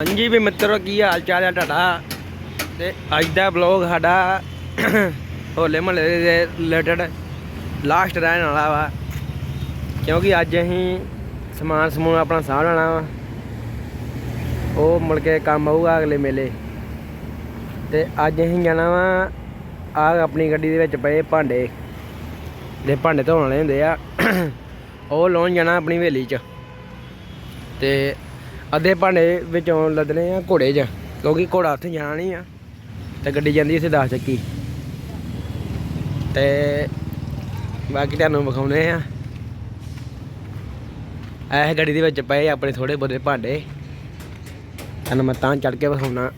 ਹਾਂਜੀ ਵੀ ਮਿੱਤਰੋ, ਕੀ ਹਾਲ ਚਾਲ ਹੈ ਤੁਹਾਡਾ? ਤੇ ਅੱਜ ਦਾ ਬਲੌਗ ਸਾਡਾ ਹੋਲੇ ਮਹੱਲੇ ਦੇ ਰਿਲੇਟਡ ਲਾਸਟ ਰਹਿਣ ਵਾਲਾ ਵਾ। ਕਿਉਂਕਿ ਅੱਜ ਅਸੀਂ ਸਮਾਨ ਸਮੂਨ ਆਪਣਾ ਸਾਂਭ ਲੈਣਾ ਵਾ। ਉਹ ਮੁੜ ਕੇ ਕੰਮ ਆਊਗਾ ਅਗਲੇ ਮੇਲੇ। ਤੇ ਅੱਜ ਅਸੀਂ ਜਾਣਾ ਵਾ ਆ ਆਪਣੀ ਗੱਡੀ ਦੇ ਵਿੱਚ ਪਏ ਭਾਂਡੇ। ਦੇ ਭਾਂਡੇ ਧੋਣ ਵਾਲੇ ਹੁੰਦੇ ਆ। ਉਹ ਲਾਉਣ ਜਾਣਾ ਆਪਣੀ ਹਵੇਲੀ 'ਚ। ਤੇ ਅੱਧੇ ਭਾਂਡੇ ਵਿੱਚੋਂ ਲੱਦਣੇ ਆ ਘੋੜੇ 'ਚ, ਕਿਉਂਕਿ ਘੋੜਾ ਉੱਥੇ ਜਾਣਾ ਨਹੀਂ ਆ, ਤੇ ਗੱਡੀ ਜਾਂਦੀ ਇੱਥੇ 10 ਚੱਕੀ। ਤੇ ਬਾਕੀ ਤੁਹਾਨੂੰ ਵਿਖਾਉਣੇ ਆ। ਇਹ ਗੱਡੀ ਦੇ ਵਿੱਚ ਪਏ ਆਪਣੇ ਥੋੜੇ ਬਹੁਤੇ ਭਾਂਡੇ। ਤੁਹਾਨੂੰ ਮੈਂ ਤਾਂ ਚੜ ਕੇ ਵਿਖਾਉਣਾ।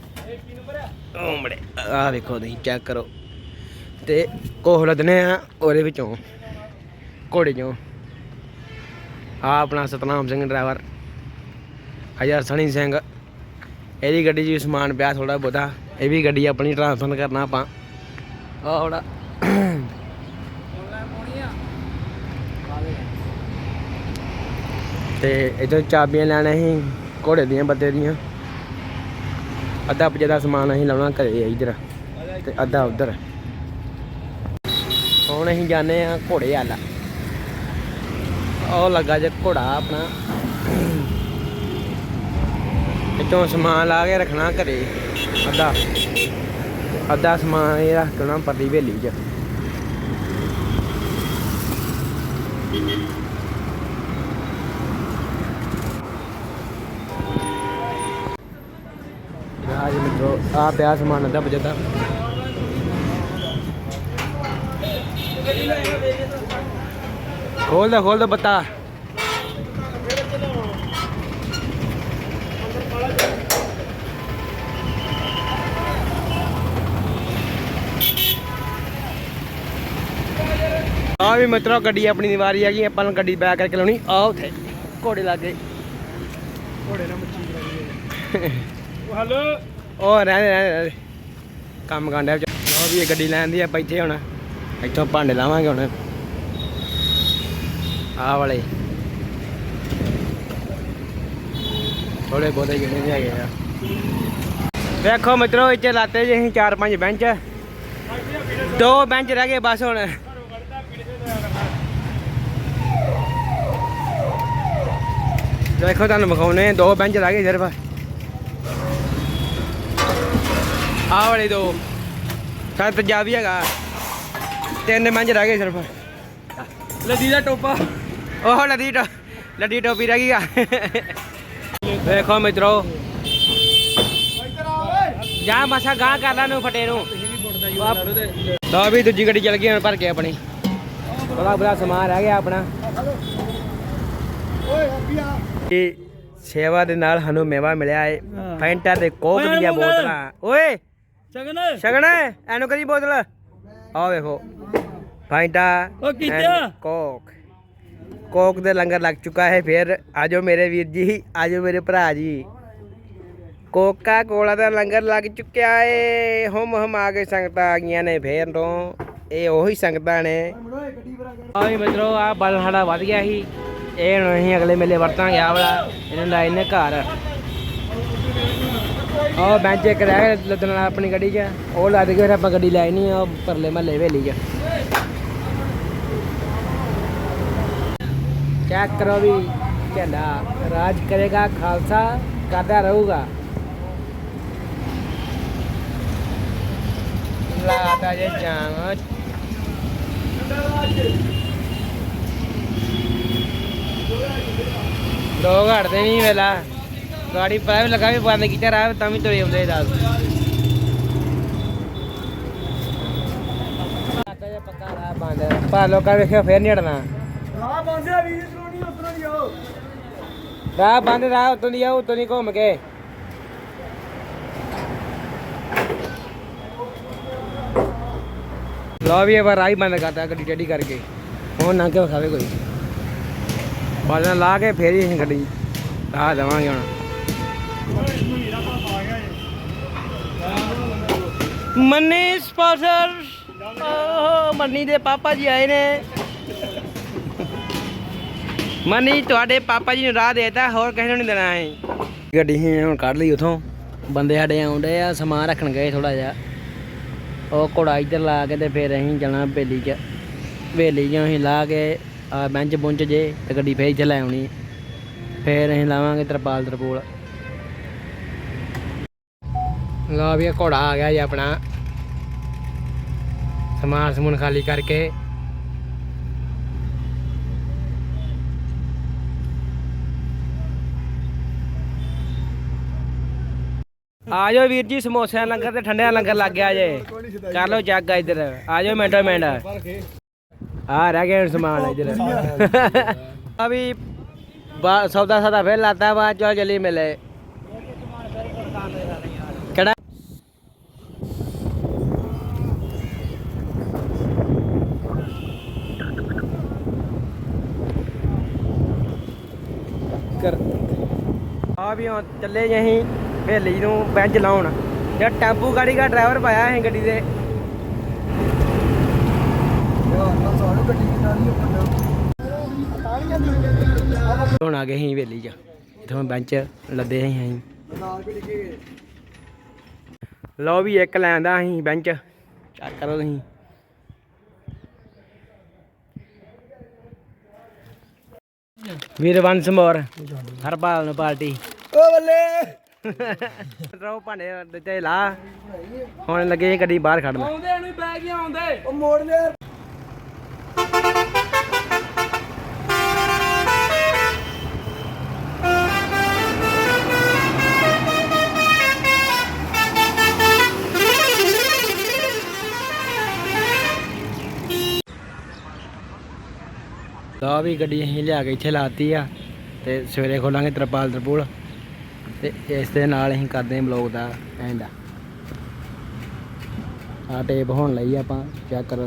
ਉਹ ਆ ਵੇਖੋ ਤੁਸੀਂ ਚੈੱਕ ਕਰੋ। ਤੇ ਕੋਹ ਲੱਦਣੇ ਆ ਉਹਦੇ ਵਿੱਚੋਂ, ਘੋੜੇ 'ਚੋਂ। ਆ ਆਪਣਾ ਸਤਨਾਮ ਸਿੰਘ ਡਰਾਈਵਰ ਹਜ਼ਾਰ ਸਣੀ ਸਿੰਘ। ਇਹਦੀ ਗੱਡੀ 'ਚ ਵੀ ਸਮਾਨ ਪਿਆ ਥੋੜਾ ਬਹੁਤਾ। ਇਹ ਵੀ ਗੱਡੀ ਆਪਣੀ ਟ੍ਰਾਂਸਫਰ ਕਰਨਾ ਆਪਾਂ। ਆ ਥੋੜਾ ਤੇ ਇਧਰ ਚਾਬੀਆਂ ਲੈਣਾ ਸੀ, ਘੋੜੇ ਦੀਆਂ ਬੱਦੇ ਦੀਆਂ। ਅੱਧਾ ਪਜੇ ਦਾ ਸਮਾਨ ਅਸੀਂ ਲਾਉਣਾ ਘਰੇ ਇਧਰ। ਤੇ ਅੱਧਾ ਉਧਰ। ਹੁਣ ਅਸੀਂ ਜਾਣੇ ਆ ਘੋੜੇ ਵਾਲਾ। ਉਹ ਲੱਗਾ ਜੇ ਘੋੜਾ ਆਪਣਾ। ਇੱਥੋਂ ਸਮਾਨ ਲਾ ਕੇ ਰੱਖਣਾ ਘਰੇ। ਅੱਧਾ। ਅੱਧਾ ਸਮਾਨ ਇਹ ਰੱਖਣਾ ਦੇਣਾ ਪਰਲੀ ਹਵੇਲੀ 'ਚ। ਰਾਜ ਮਿੱਤਰੋ ਆ ਪਿਆ ਸਮਾਨ ਅੱਧਾ ਬਜਦਾ ਖੋਲ ਦੇ ਖੋਲ ਦੇ ਬਤਾ। ਆ ਵੀ ਮਿੱਤਰੋ ਗੱਡੀ ਆਪਣੀ ਦੀ ਵਾਰੀ ਆ ਗਈ ਆਪਾਂ ਨੂੰ ਗੱਡੀ ਬੈਕ ਕਰਕੇ ਲਾਉਣੀ। ਆ ਉਥੇ ਘੋੜੇ ਲੱਗੇ। ਘੋੜੇ ਨਾਲ ਮੱਛੀ ਕਰਾਈ ਉਹ ਹਲੋ? ਉਹ ਰਹਿ ਰਹਿ। ਕੰਮ ਕਾਂਡਿਆ ਚ ਲਓ ਵੀ ਇਹ ਗੱਡੀ ਲੈਣ ਦੀ ਆਪਾਂ ਇੱਥੇ ਹੁਣ। ਇੱਥੋਂ ਭਾਂਡੇ ਲਾਵਾਂਗੇ ਹੁਣ। ਆਹ ਵਾਲੇ। ਥੋੜੇ ਬਹੁਤੇ ਜਿਹੜੇ ਨਹੀਂ ਹੈਗੇ ਆ। ਵੇਖੋ ਮਿੱਤਰੋ ਇੱਥੇ ਲਾਤੇ ਜੀ ਅਸੀਂ ਚਾਰ ਪੰਜ ਬੈਂਚ। ਦੋ ਬੈਂਚ ਰਹਿ ਗਏ ਬਸ ਹੁਣ। ਦੇਖੋ ਤੁਹਾਨੂੰ ਵਿਖਾਉਣੇ ਦੋ ਬੈਂਚ ਰਹਿ ਗਏ ਸਿਰਫ। ਆਹ ਵਾਲੇ ਦੋ। ਸਾਡਾ ਤਜਾ ਹੈਗਾ। ਤਿੰਨ ਬੈਂਚ ਰਹਿ ਗਏ ਸਿਰਫ। ਲੱਦੀ ਦਾ ਟੋਪਾ। ਉਹ ਲੱਦੀ ਲੱਦੀ ਟੋਪੀ ਰਹਿ ਗਈ ਆ। ਵੇਖੋ ਮਿੱਤਰੋ। ਇੱਧਰ ਆ ਓਏ ਜਾ ਮਸਾ ਗਾਂ ਕਰ ਲਾ ਨੂੰ ਫਟੇ ਨੂੰ। ਤੁਸੀਂ ਵੀ ਲਓ ਵੀ ਦੂਜੀ ਗੱਡੀ ਚੱਲ ਗਈ, ਹੁਣ ਭਰ ਕੇ ਆਪਣੀ। ਬੜਾ ਬੜਾ ਸਮਾਨ ਰਹਿ ਗਿਆ ਆਪਣਾ। ਇਹ ਸੇਵਾ ਦੇ ਨਾਲ ਸਾਨੂੰ ਮੇਵਾ ਮਿਲਿਆ ਏ। ਫੈਂਟਾ ਤੇ ਕੋਕ ਦੀਆਂ। ਬੋਤਲਾਂ। ਓਏ! ਸਗਨ। ਸ਼ਗਨ ਐਨੂੰ ਕਦੀ ਬੋਤਲ? ਆ ਵੇਖੋ। ਫੈਂਟਾ ਕੀਤਾ? ਕੋਕ। ਕੋਕ ਦੇ ਲੰਗਰ ਲੱਗ ਚੁੱਕਾ ਹੈ ਫਿਰ। ਆਜੋ ਮੇਰੇ ਵੀਰ ਜੀ ਆਜੋ ਮੇਰੇ ਭਰਾ ਜੀ। ਕੋਕਾ ਕੋਲਾ ਦਾ ਲੰਗਰ ਲੱਗ ਚੁੱਕਿਆ ਏ। ਹਮ ਹਮ ਆ ਕੇ ਸੰਗਤਾਂ ਆ ਗਈਆਂ ਨੇ ਫੇਰ ਤੋਂ। ਇਹ ਉਹੀ ਸੰਗਤਾਂ ਨੇ। ਆਈ ਮਿੱਤਰੋ ਆ ਬਲ ਸਾਡਾ ਵੱਧ ਗਿਆ ਸੀ। ਇਹ ਹੁਣ ਅਸੀਂ ਅਗਲੇ ਮੇਲੇ ਵਰਤਾਂਗੇ ਆ ਵਾਲਾ, ਇਹਨੂੰ ਲਾਏ ਨੇ ਘਰ। ਉਹ ਬੈਂਚ ਇੱਕ ਰਹਿ ਗਿਆ ਲੱਦਣ ਵਾਲਾ ਆਪਣੀ ਗੱਡੀ 'ਚ। ਉਹ ਲੱਦ ਕੇ ਫਿਰ ਆਪਾਂ ਗੱਡੀ ਲੈ ਨਹੀਂ ਉਹ ਪਰਲੇ ਮਹੱਲੇ ਵੇਲੀ 'ਚ। ਚੈੱਕ ਕਰੋ ਵੀ ਝੰਡਾ ਰਾਜ ਕਰੇਗਾ, ਖਾਲਸਾ ਕਰਦਾ ਰਹੂਗਾ। ਲਾਤਾ ਜੇ ਜਾਮ ਦੋ ਘੜਦੇ ਨਹੀਂ ਵੇਲਾ। ਗਾੜੀ ਪਾਇ ਲਗਾ ਵੀ ਬੰਦ ਕੀਤਾ ਰਾਹ ਤਾਂ ਵੀ ਤੁਰੇ ਆਉਂਦੇ ਦੱਸ। ਪੱਕਾ ਰਾਹ ਬੰਦ ਪਾ ਲੋਕਾਂ ਵੇਖਿਆ ਫੇਰ ਨਹੀਂ ਹਟਣਾ। ਰਾਹ ਬੰਦਿਆ ਵੀਰ ਸੋਣੀ ਉਤਰੋ ਦੀ ਆਓ। ਰਾਹ ਬੰਦ ਰਾਹ ਉਤੋਂ ਦੀ ਆ ਉਤੋਂ ਦੀ ਘੁੰਮ ਕੇ। ਲੋ ਵੀ ਇਹ ਵਾਰ ਰਾਹ ਹੀ ਬੰਦ ਕਰਤਾ ਗੱਡੀ ਟੇਢੀ ਕਰਕੇ। ਹੁਣ ਨਾ ਕੇ ਵਿਖਾਵੇ ਕੋਈ। ਬਾਲਾਂ ਲਾ ਕੇ ਫੇਰ ਹੀ ਅਸੀਂ ਗੱਡੀ ਲਾ ਦੇਵਾਂਗੇ ਹੁਣ। ਮੰਨੀ ਸਪਾਂਸਰ ਓ ਮੰਨੀ ਦੇ ਪਾਪਾ ਜੀ ਆਏ ਨੇ। ਮਨੀ ਤੁਹਾਡੇ ਪਾਪਾ ਜੀ ਨੂੰ ਰਾਹ ਦੇਤਾ ਹੋਰ ਕਿਸੇ ਨੂੰ ਨਹੀਂ ਦੇਣਾ ਹੈ ਗੱਡੀ ਹੀ ਹੁਣ ਕੱਢ ਲਈ ਉਥੋਂ। ਬੰਦੇ ਸਾਡੇ ਆਉਂਦੇ ਆ ਸਮਾਨ ਰੱਖਣ ਗਏ ਥੋੜਾ ਜਿਹਾ। ਉਹ ਘੋੜਾ ਇੱਧਰ ਲਾ ਕੇ ਤੇ ਫਿਰ ਅਸੀਂ ਜਾਣਾ ਬੇਲੀ 'ਚ। ਬੇਲੀ 'ਚੋਂ ਅਸੀਂ ਲਾ ਕੇ ਆ ਬੈਂਚ ਬੁੰਚ ਜੇ ਤੇ ਗੱਡੀ ਫੇਰ ਇੱਥੇ ਲੈ ਆਉਣੀ। ਫੇਰ ਅਸੀਂ ਲਾਵਾਂਗੇ ਤਰਪਾਲ ਤਰਪੂਲ। ਲਓ ਵੀ ਘੋੜਾ ਆ ਗਿਆ ਜੀ ਆਪਣਾ। ਸਮਾਨ ਸਮੂਨ ਖਾਲੀ ਕਰਕੇ। ਆ ਜਾਓ ਵੀਰ ਜੀ, ਸਮੋਸਿਆਂ ਲੰਗਰ ਤੇ ਠੰਡਿਆਂ ਦਾ ਲੰਗਰ ਲੱਗ ਗਿਆ ਜੇ। ਕਰ ਲਓ ਚੱਕ ਇੱਧਰ। ਆ ਜਾਓ ਮਿੰਟੋ ਮਿੰਟ। ਆ ਰਹਿ ਗਿਆ ਸਮਾਨ ਇੱਧਰ। ਆ ਵੀ ਬਾ- ਸੌਦਾ ਸਦਾ ਫੇਰ ਲਾਤਾ ਬਾਅਦ ਚਲ ਜਲੀ ਮਿਲੇ ਕਿਹੜਾ? ਕਰ। ਆ ਵੀ ਹੁਣ ਚੱਲੇ ਜੇ ਅਸੀਂ, ਹਵੇਲੀ ਨੂੰ ਬੈਂਚ ਲਾਉਣ। ਤੇ ਟੈਂਪੂ ਗਾੜੀ ਦਾ ਡਰਾਈਵਰ ਪਾਇਆ ਅਸੀਂ ਗੱਡੀ ਦੇ। ਹੁਣ ਆ ਗਏ ਅਸੀਂ ਹਵੇਲੀ 'ਚ। ਇਥੋਂ ਬੈਂਚ ਲੱਦੇ ਅਸੀਂ ਅਸੀਂ। ਲਓ ਵੀ ਇੱਕ ਲੈਂਦਾ ਅਸੀਂ ਬੈਂਚ ਚੈੱਕ ਕਰੋ ਤੁਸੀਂ। ਵੀਰ ਵੰਸ ਮੋਰ ਹਰਪਾਲ ਨੂੰ ਪਾਰਟੀ। ਓ ਬੱਲੇ! ਰੋ ਭਾਂਡੇ ਦਿੱਤੇ ਲਾ। ਹੁਣ ਲੱਗੇ ਗੱਡੀ ਬਾਹਰ ਖੜਨ। ਆਉਂਦੇ ਨੂੰ ਪੈ ਗਿਆ ਆਉਂਦੇ। ਉਹ ਮੋੜ ਲੈ ਤਾਂ ਵੀ ਗੱਡੀ ਅਸੀਂ ਲਿਆ ਕੇ ਇੱਥੇ ਲਾਤੀ ਆ ਤੇ ਸਵੇਰੇ ਖੋਲਾਂਗੇ ਤਰਪਾਲ ਤਰਪੂਲ ਤੇ ਇਸ ਦੇ ਨਾਲ ਅਸੀਂ ਕਰਦੇ ਹਾਂ ਬਲੌਗ ਦਾ ਐਂਡ ਆ ਟੇਪ ਹੋਣ ਲਈ ਆਪਾਂ ਚੈੱਕ ਕਰੋ